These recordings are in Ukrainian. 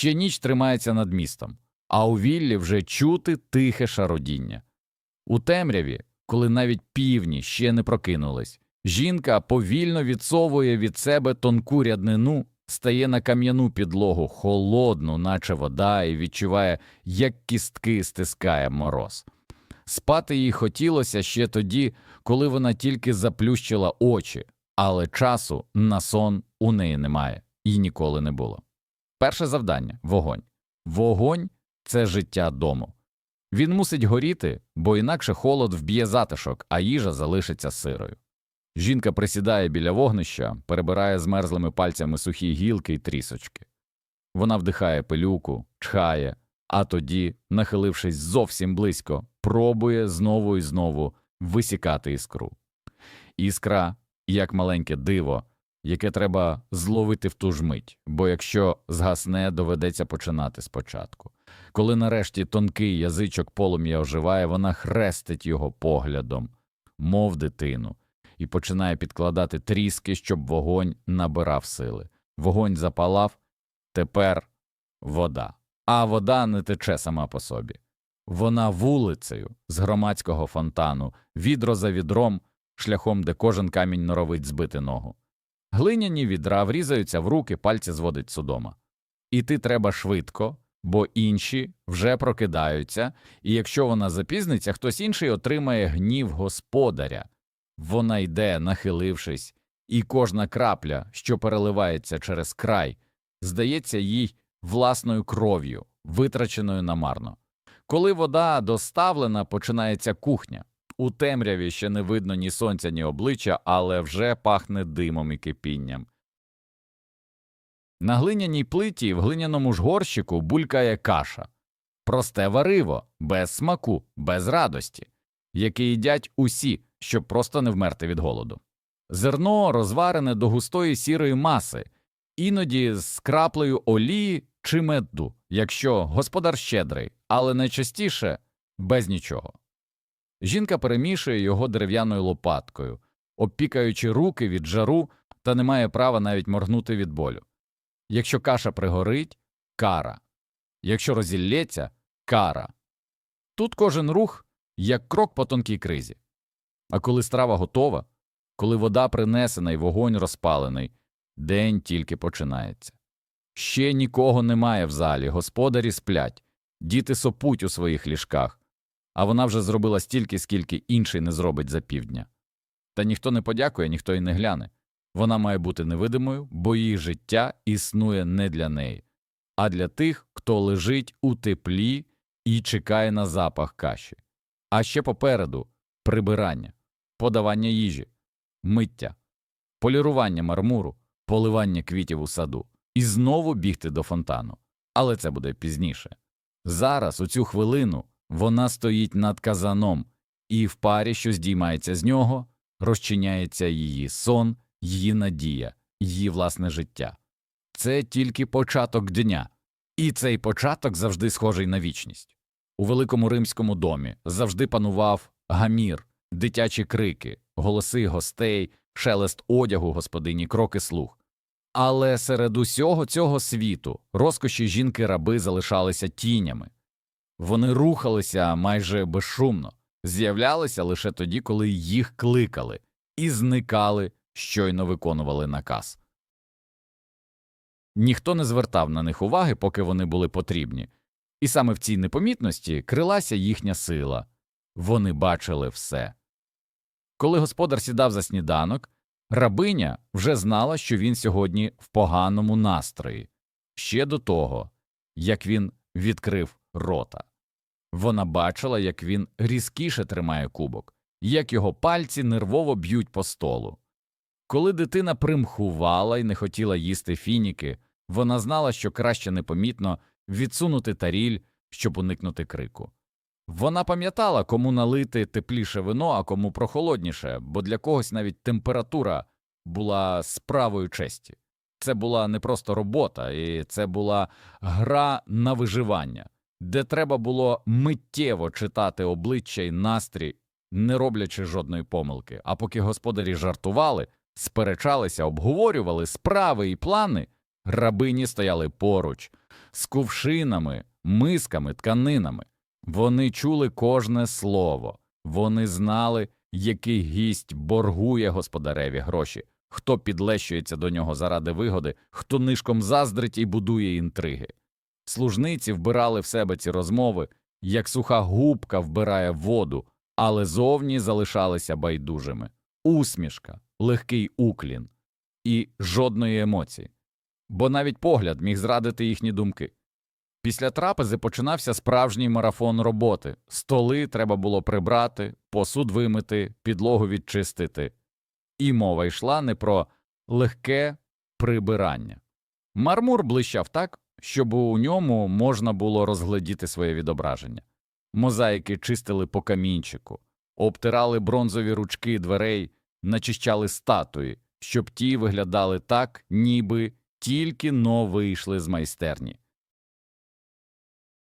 Ще ніч тримається над містом, а у віллі вже чути тихе шародіння. У темряві, коли навіть півні ще не прокинулись, жінка повільно відсовує від себе тонку ряднину, стає на кам'яну підлогу холодну, наче вода, і відчуває, як кістки стискає мороз. Спати їй хотілося ще тоді, коли вона тільки заплющила очі, але часу на сон у неї немає і ніколи не було. Перше завдання вогонь. Вогонь це життя дому. Він мусить горіти, бо інакше холод вб'є затишок, а їжа залишиться сирою. Жінка присідає біля вогнища, перебирає змерзлими пальцями сухі гілки й трісочки. Вона вдихає пилюку, чхає, а тоді, нахилившись зовсім близько, пробує знову і знову висікати іскру. Іскра, як маленьке диво, яке треба зловити в ту ж мить, бо якщо згасне, доведеться починати спочатку. Коли нарешті тонкий язичок полум'я оживає, вона хрестить його поглядом, мов дитину, і починає підкладати тріски, щоб вогонь набирав сили. Вогонь запалав, тепер вода. А вода не тече сама по собі. Вона вулицею з громадського фонтану, відро за відром, шляхом, де кожен камінь норовить збити ногу. Глиняні відра врізаються в руки, пальці зводить судома. Іти треба швидко, бо інші вже прокидаються, і якщо вона запізниться, хтось інший отримає гнів господаря. Вона йде, нахилившись, і кожна крапля, що переливається через край, здається їй власною кров'ю, витраченою намарно. Коли вода доставлена, починається кухня. У темряві ще не видно ні сонця, ні обличчя, але вже пахне димом і кипінням. На глиняній плиті в глиняному ж горщику булькає каша. Просте вариво, без смаку, без радості, яке їдять усі, щоб просто не вмерти від голоду. Зерно розварене до густої сірої маси, іноді з краплею олії чи меду, якщо господар щедрий, але найчастіше без нічого. Жінка перемішує його дерев'яною лопаткою, обпікаючи руки від жару та не має права навіть моргнути від болю. Якщо каша пригорить кара, якщо розілється кара. Тут кожен рух як крок по тонкій кризі. А коли страва готова, коли вода принесена і вогонь розпалений, день тільки починається. Ще нікого немає в залі, господарі сплять, діти сопуть у своїх ліжках, а вона вже зробила стільки, скільки інший не зробить за півдня. Та ніхто не подякує, ніхто й не гляне. Вона має бути невидимою, бо її життя існує не для неї, а для тих, хто лежить у теплі і чекає на запах каші. А ще попереду прибирання, подавання їжі, миття, полірування мармуру, поливання квітів у саду і знову бігти до фонтану. Але це буде пізніше. Зараз, у цю хвилину, вона стоїть над казаном, і в парі, що здіймається з нього, розчиняється її сон, її надія, її власне життя. Це тільки початок дня, і цей початок завжди схожий на вічність. У великому римському домі завжди панував гамір, дитячі крики, голоси гостей, шелест одягу господині, кроки слух. Але серед усього цього світу розкоші жінки раби залишалися тінями. Вони рухалися майже безшумно, з'являлися лише тоді, коли їх кликали, і зникали, щойно виконували наказ. Ніхто не звертав на них уваги, поки вони були потрібні, і саме в цій непомітності крилася їхня сила вони бачили все. Коли господар сідав за сніданок, рабиня вже знала, що він сьогодні в поганому настрої, ще до того, як він відкрив рота. Вона бачила, як він різкіше тримає кубок, як його пальці нервово б'ють по столу. Коли дитина примхувала і не хотіла їсти фініки, вона знала, що краще непомітно відсунути таріль, щоб уникнути крику. Вона пам'ятала, кому налити тепліше вино, а кому прохолодніше, бо для когось навіть температура була справою честі. Це була не просто робота, і це була гра на виживання, де треба було миттєво читати обличчя й настрій, не роблячи жодної помилки. А поки господарі жартували, сперечалися, обговорювали справи і плани, рабині стояли поруч, з кувшинами, мисками, тканинами. Вони чули кожне слово, вони знали, який гість боргує господареві гроші, хто підлещується до нього заради вигоди, хто нишком заздрить і будує інтриги. Служниці вбирали в себе ці розмови, як суха губка вбирає воду, але зовні залишалися байдужими. Усмішка, легкий уклін і жодної емоції, бо навіть погляд міг зрадити їхні думки. Після трапези починався справжній марафон роботи. Столи треба було прибрати, посуд вимити, підлогу відчистити. І мова йшла не про легке прибирання. Мармур блищав так, щоб у ньому можна було розглядіти своє відображення. Мозаїки чистили по камінчику, обтирали бронзові ручки дверей, начищали статуї, щоб ті виглядали так, ніби тільки но вийшли з майстерні.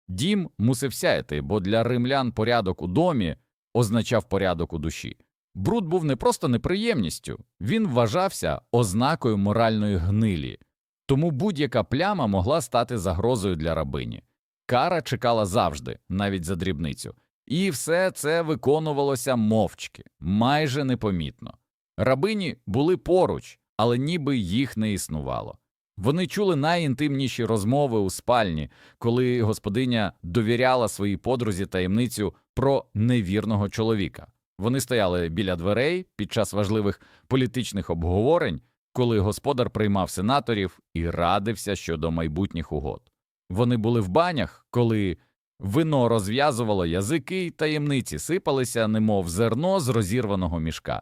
Дім мусив сяяти, бо для римлян порядок у домі означав порядок у душі. Бруд був не просто неприємністю, він вважався ознакою моральної гнилі, тому будь-яка пляма могла стати загрозою для рабині. Кара чекала завжди, навіть за дрібницю, і все це виконувалося мовчки, майже непомітно. Рабині були поруч, але ніби їх не існувало. Вони чули найінтимніші розмови у спальні, коли господиня довіряла своїй подрузі таємницю про невірного чоловіка. Вони стояли біля дверей під час важливих політичних обговорень, коли господар приймав сенаторів і радився щодо майбутніх угод. Вони були в банях, коли вино розв'язувало язики й таємниці сипалися, немов зерно з розірваного мішка,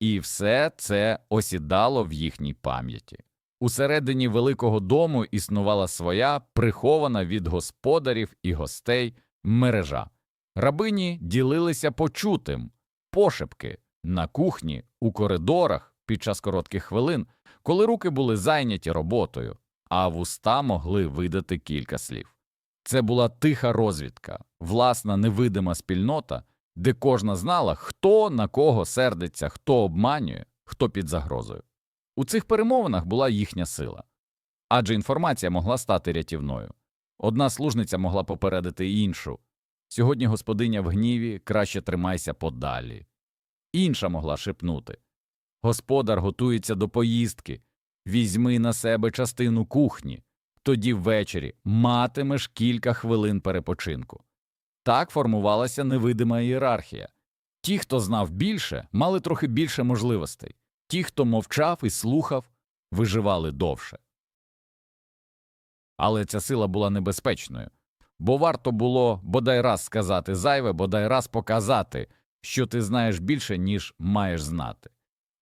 і все це осідало в їхній пам'яті. Усередині великого дому існувала своя, прихована від господарів і гостей мережа. Рабині ділилися почутим, пошепки на кухні, у коридорах під час коротких хвилин, коли руки були зайняті роботою, а вуста могли видати кілька слів. Це була тиха розвідка, власна невидима спільнота, де кожна знала, хто на кого сердиться, хто обманює, хто під загрозою. У цих перемовинах була їхня сила, адже інформація могла стати рятівною. Одна служниця могла попередити іншу. Сьогодні господиня в гніві краще тримайся подалі. Інша могла шепнути Господар готується до поїздки, візьми на себе частину кухні, тоді ввечері матимеш кілька хвилин перепочинку. Так формувалася невидима ієрархія. Ті, хто знав більше, мали трохи більше можливостей. Ті, хто мовчав і слухав, виживали довше. Але ця сила була небезпечною, бо варто було бодай раз сказати зайве, бодай раз показати, що ти знаєш більше, ніж маєш знати.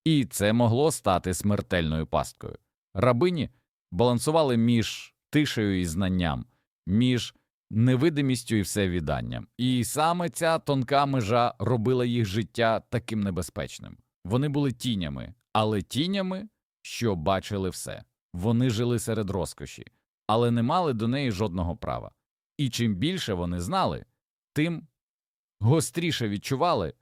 І це могло стати смертельною пасткою. Рабині балансували між тишею і знанням, між невидимістю і всевідданням. І саме ця тонка межа робила їх життя таким небезпечним. Вони були тінями, але тінями, що бачили все. Вони жили серед розкоші, але не мали до неї жодного права. І чим більше вони знали, тим гостріше відчували,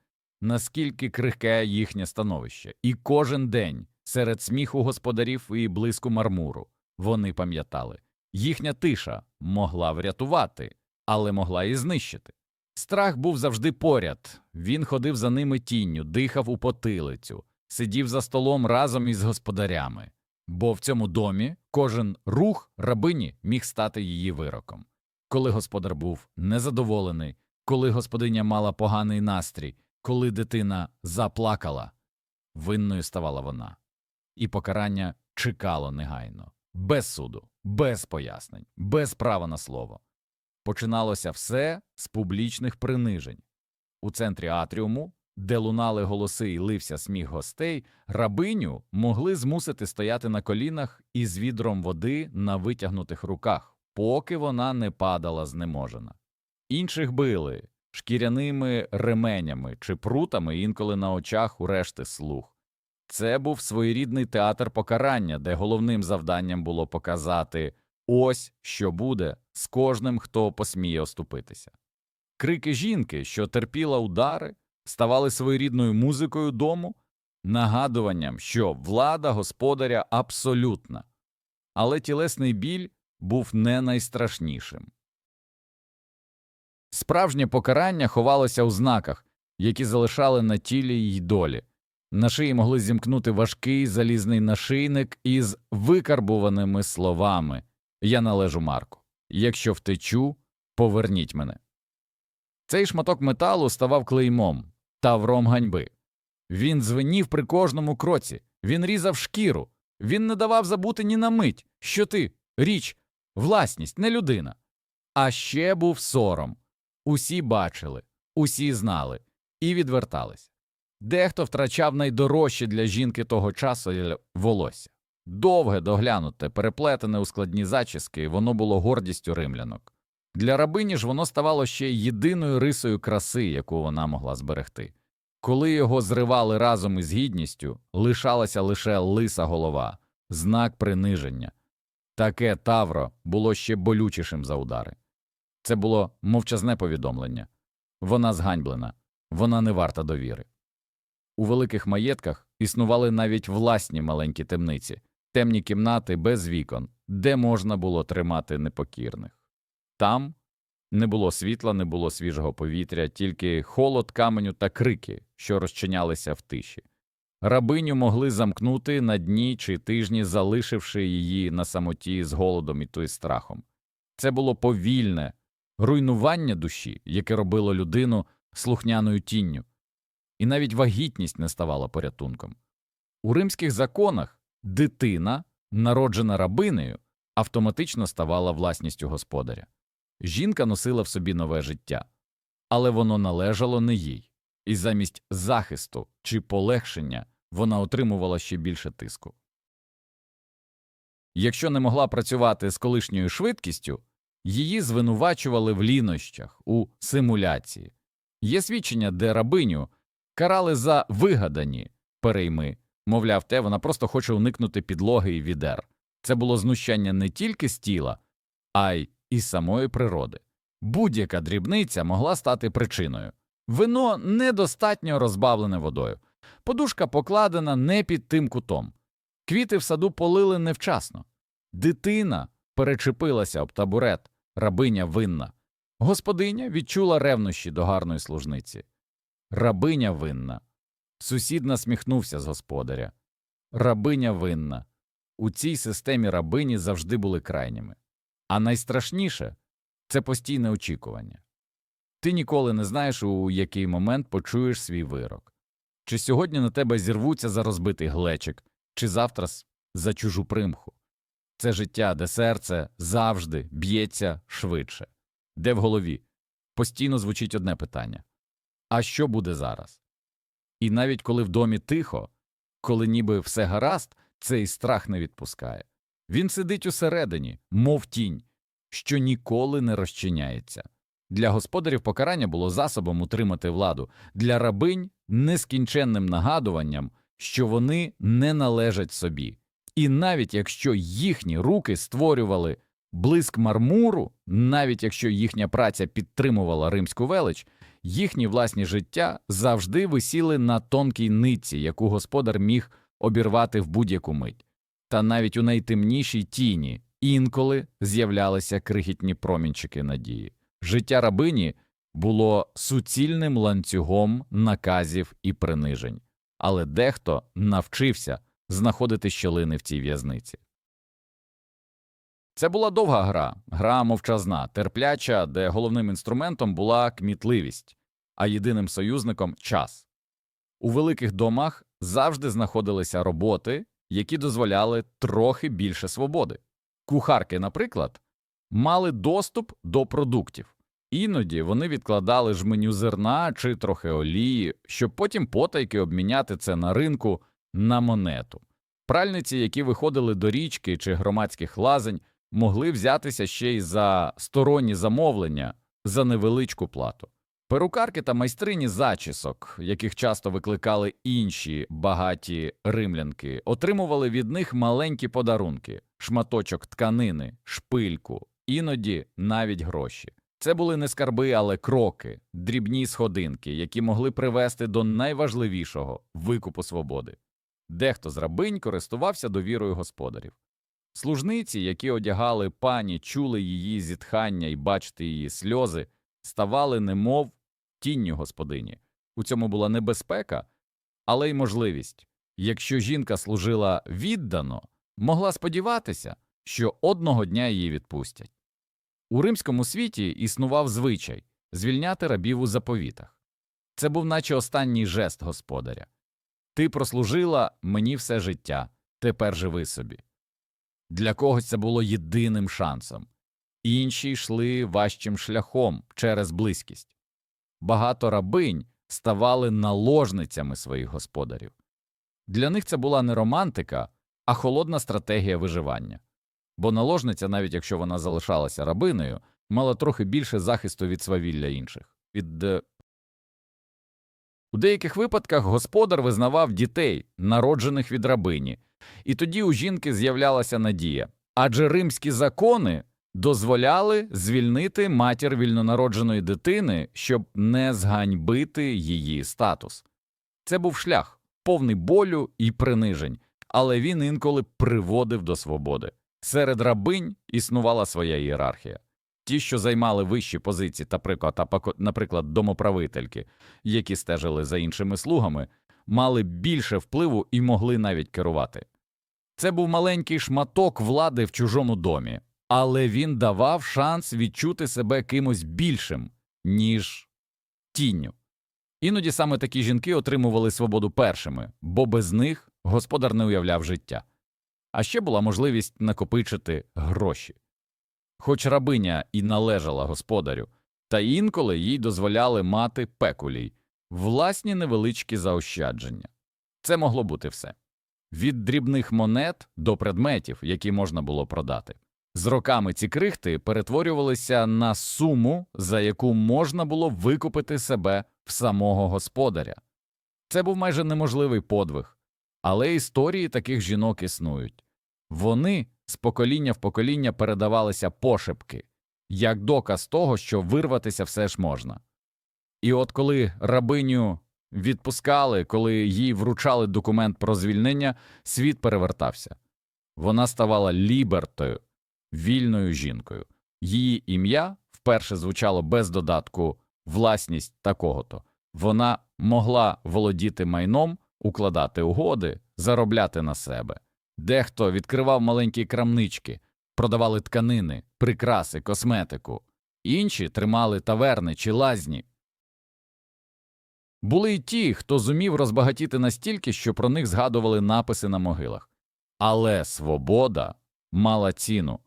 наскільки крихке їхнє становище. І кожен день серед сміху господарів і блиску мармуру вони пам'ятали їхня тиша могла врятувати, але могла і знищити. Страх був завжди поряд, він ходив за ними тінню, дихав у потилицю, сидів за столом разом із господарями, бо в цьому домі кожен рух рабині міг стати її вироком. Коли господар був незадоволений, коли господиня мала поганий настрій, коли дитина заплакала, винною ставала вона, і покарання чекало негайно, без суду, без пояснень, без права на слово. Починалося все з публічних принижень. У центрі атріуму, де лунали голоси і лився сміх гостей, рабиню могли змусити стояти на колінах із відром води на витягнутих руках, поки вона не падала знеможена. Інших били шкіряними ременями чи прутами інколи на очах у решти слух. Це був своєрідний театр покарання, де головним завданням було показати ось що буде з кожним, хто посміє оступитися. Крики жінки, що терпіла удари, ставали своєрідною музикою дому, нагадуванням, що влада господаря абсолютна, але тілесний біль був не найстрашнішим. Справжнє покарання ховалося у знаках, які залишали на тілі й долі. На шиї могли зімкнути важкий залізний нашийник із викарбуваними словами Я належу Марку. Якщо втечу, поверніть мене. Цей шматок металу ставав клеймом, тавром ганьби. Він звенів при кожному кроці, він різав шкіру, він не давав забути ні на мить, що ти річ, власність, не людина. А ще був сором. Усі бачили, усі знали і відвертались. Дехто втрачав найдорожче для жінки того часу волосся. Довге, доглянуте, переплетене у складні зачіски, воно було гордістю римлянок. Для рабині ж воно ставало ще єдиною рисою краси, яку вона могла зберегти. Коли його зривали разом із гідністю, лишалася лише лиса голова, знак приниження. Таке тавро було ще болючішим за удари. Це було мовчазне повідомлення. Вона зганьблена, вона не варта довіри. У великих маєтках існували навіть власні маленькі темниці, темні кімнати без вікон, де можна було тримати непокірних. Там не було світла, не було свіжого повітря, тільки холод каменю та крики, що розчинялися в тиші. Рабиню могли замкнути на дні чи тижні, залишивши її на самоті з голодом і то й страхом. Це було повільне руйнування душі, яке робило людину слухняною тінню, і навіть вагітність не ставала порятунком. У римських законах дитина, народжена рабинею, автоматично ставала власністю господаря. Жінка носила в собі нове життя, але воно належало не їй, і замість захисту чи полегшення вона отримувала ще більше тиску. Якщо не могла працювати з колишньою швидкістю, її звинувачували в лінощах у симуляції. Є свідчення, де рабиню карали за вигадані перейми, мовляв, те вона просто хоче уникнути підлоги і відер. Це було знущання не тільки з тіла, а й із самої природи. Будь-яка дрібниця могла стати причиною. Вино недостатньо розбавлене водою, подушка покладена не під тим кутом, квіти в саду полили невчасно, дитина перечепилася об табурет, рабиня винна, господиня відчула ревнощі до гарної служниці. Рабиня винна. Сусід насміхнувся з господаря. Рабиня винна. У цій системі рабині завжди були крайніми. А найстрашніше це постійне очікування. Ти ніколи не знаєш, у який момент почуєш свій вирок. Чи сьогодні на тебе зірвуться за розбитий глечик, чи завтра за чужу примху. Це життя, де серце завжди б'ється швидше, де в голові постійно звучить одне питання А що буде зараз? І навіть коли в домі тихо, коли ніби все гаразд, цей страх не відпускає. Він сидить усередині, мов тінь, що ніколи не розчиняється. Для господарів покарання було засобом утримати владу, для рабинь нескінченним нагадуванням, що вони не належать собі. І навіть якщо їхні руки створювали блиск мармуру, навіть якщо їхня праця підтримувала римську велич, їхні власні життя завжди висіли на тонкій нитці, яку господар міг обірвати в будь-яку мить. Та навіть у найтемнішій тіні інколи з'являлися крихітні промінчики надії. Життя рабині було суцільним ланцюгом наказів і принижень, але дехто навчився знаходити щілини в цій в'язниці. Це була довга гра, гра мовчазна, терпляча, де головним інструментом була кмітливість, а єдиним союзником час. У великих домах завжди знаходилися роботи, які дозволяли трохи більше свободи. Кухарки, наприклад, мали доступ до продуктів. Іноді вони відкладали жменю зерна чи трохи олії, щоб потім потайки обміняти це на ринку на монету. Пральниці, які виходили до річки чи громадських лазень, могли взятися ще й за сторонні замовлення за невеличку плату. Перукарки та майстрині зачісок, яких часто викликали інші багаті римлянки, отримували від них маленькі подарунки, шматочок тканини, шпильку, іноді навіть гроші. Це були не скарби, але кроки, дрібні сходинки, які могли привести до найважливішого викупу свободи. Дехто з рабинь користувався довірою господарів. Служниці, які одягали пані, чули її зітхання і бачити її сльози, ставали немов тінню господині. У цьому була небезпека, але й можливість. Якщо жінка служила віддано, могла сподіватися, що одного дня її відпустять. У римському світі існував звичай звільняти рабів у заповітах. Це був наче останній жест господаря. Ти прослужила мені все життя, тепер живи собі. Для когось це було єдиним шансом. Інші йшли важчим шляхом через близькість. Багато рабинь ставали наложницями своїх господарів. Для них це була не романтика, а холодна стратегія виживання. Бо наложниця, навіть якщо вона залишалася рабиною, мала трохи більше захисту від свавілля інших. Від... У деяких випадках господар визнавав дітей, народжених від рабині, і тоді у жінки з'являлася надія. Адже римські закони дозволяли звільнити матір вільнонародженої дитини, щоб не зганьбити її статус. Це був шлях, повний болю і принижень, але він інколи приводив до свободи. Серед рабинь існувала своя ієрархія. Ті, що займали вищі позиції, наприклад, домоправительки, які стежили за іншими слугами, мали більше впливу і могли навіть керувати. Це був маленький шматок влади в чужому домі, але він давав шанс відчути себе кимось більшим, ніж тінню. Іноді саме такі жінки отримували свободу першими, бо без них господар не уявляв життя. А ще була можливість накопичити гроші. Хоч рабиня і належала господарю, та інколи їй дозволяли мати пекулій, власні невеличкі заощадження. Це могло бути все від дрібних монет до предметів, які можна було продати. З роками ці крихти перетворювалися на суму, за яку можна було викупити себе в самого господаря. Це був майже неможливий подвиг, але історії таких жінок існують. Вони з покоління в покоління передавалися пошепки, як доказ того, що вирватися все ж можна. І от коли рабиню відпускали, коли їй вручали документ про звільнення, світ перевертався. Вона ставала лібертою, вільною жінкою. Її ім'я вперше звучало без додатку власність такого-то. Вона могла володіти майном, укладати угоди, заробляти на себе. Дехто відкривав маленькі крамнички, продавали тканини, прикраси, косметику. Інші тримали таверни чи лазні. Були й ті, хто зумів розбагатіти настільки, що про них згадували написи на могилах. Але свобода мала ціну,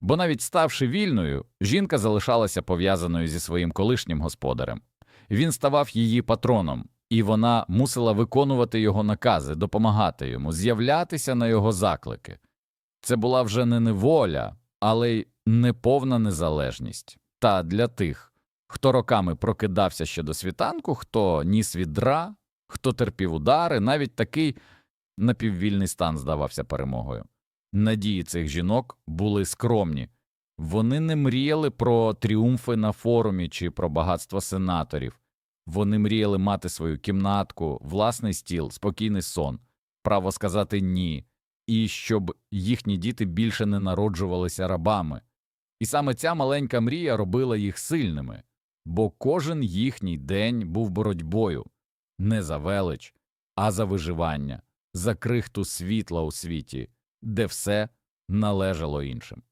бо навіть ставши вільною, жінка залишалася пов'язаною зі своїм колишнім господарем. Він ставав її патроном, і вона мусила виконувати його накази, допомагати йому, з'являтися на його заклики. Це була вже не неволя, але й неповна незалежність. Та для тих, хто роками прокидався ще до світанку, хто ніс відра, хто терпів удари, навіть такий напіввільний стан здавався перемогою. Надії цих жінок були скромні. Вони не мріяли про тріумфи на форумі чи про багатство сенаторів. Вони мріяли мати свою кімнатку, власний стіл, спокійний сон, право сказати ні, і щоб їхні діти більше не народжувалися рабами. І саме ця маленька мрія робила їх сильними, бо кожен їхній день був боротьбою не за велич, а за виживання, за крихту світла у світі, де все належало іншим.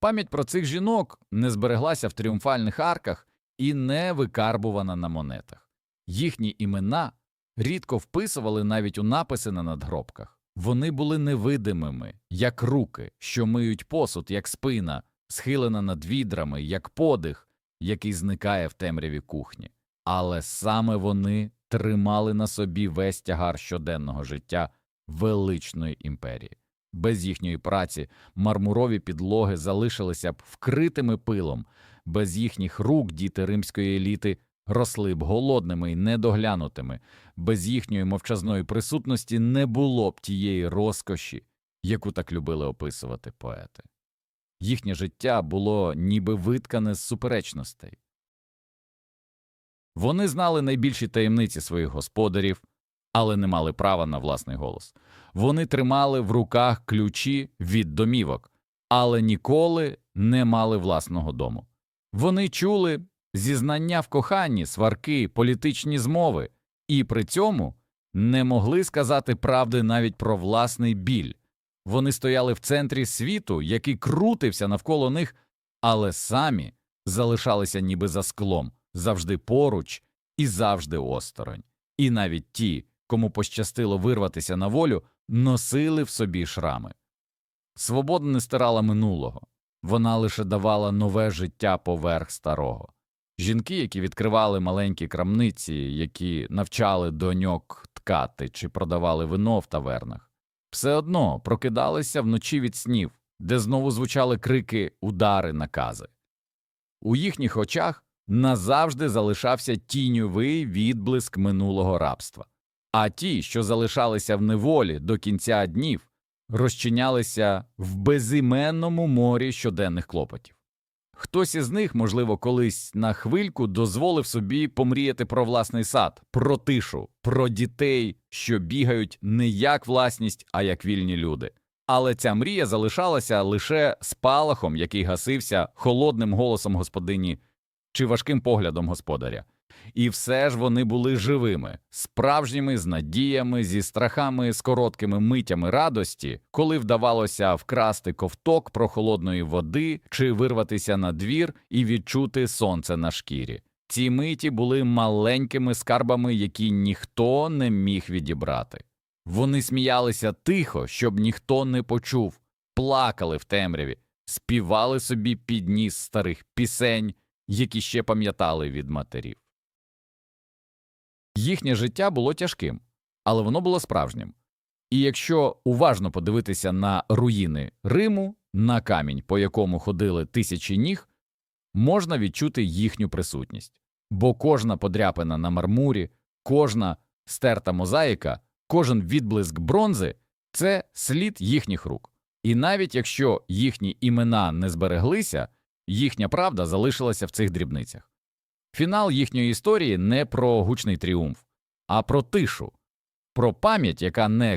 Пам'ять про цих жінок не збереглася в тріумфальних арках і не викарбувана на монетах. Їхні імена рідко вписували навіть у написи на надгробках. Вони були невидимими, як руки, що миють посуд, як спина, схилена над відрами, як подих, який зникає в темряві кухні. Але саме вони тримали на собі весь тягар щоденного життя величної імперії. Без їхньої праці мармурові підлоги залишилися б вкритими пилом, без їхніх рук діти римської еліти росли б голодними і недоглянутими, без їхньої мовчазної присутності не було б тієї розкоші, яку так любили описувати поети. Їхнє життя було ніби виткане з суперечностей. Вони знали найбільші таємниці своїх господарів, але не мали права на власний голос. Вони тримали в руках ключі від домівок, але ніколи не мали власного дому. Вони чули зізнання в коханні, сварки, політичні змови, і при цьому не могли сказати правди навіть про власний біль. Вони стояли в центрі світу, який крутився навколо них, але самі залишалися ніби за склом, завжди поруч і завжди осторонь. І навіть ті, кому пощастило вирватися на волю, носили в собі шрами. Свобода не стирала минулого, вона лише давала нове життя поверх старого. Жінки, які відкривали маленькі крамниці, які навчали доньок ткати чи продавали вино в тавернах, все одно прокидалися вночі від снів, де знову звучали крики, удари, накази. У їхніх очах назавжди залишався тіньовий відблиск минулого рабства, а ті, що залишалися в неволі до кінця днів, розчинялися в безіменному морі щоденних клопотів. Хтось із них, можливо, колись на хвильку дозволив собі помріяти про власний сад, про тишу, про дітей, що бігають не як власність, а як вільні люди. Але ця мрія залишалася лише спалахом, який гасився холодним голосом господині чи важким поглядом господаря. І все ж вони були живими, справжніми з надіями, зі страхами, з короткими митями радості, коли вдавалося вкрасти ковток прохолодної води чи вирватися на двір і відчути сонце на шкірі. Ці миті були маленькими скарбами, які ніхто не міг відібрати. Вони сміялися тихо, щоб ніхто не почув, плакали в темряві, співали собі під ніс старих пісень, які ще пам'ятали від матерів. Їхнє життя було тяжким, але воно було справжнім. І якщо уважно подивитися на руїни Риму, на камінь, по якому ходили тисячі ніг, можна відчути їхню присутність, бо кожна подряпина на мармурі, кожна стерта мозаїка, кожен відблиск бронзи це слід їхніх рук. І навіть якщо їхні імена не збереглися, їхня правда залишилася в цих дрібницях. Фінал їхньої історії не про гучний тріумф, а про тишу, про пам'ять, яка не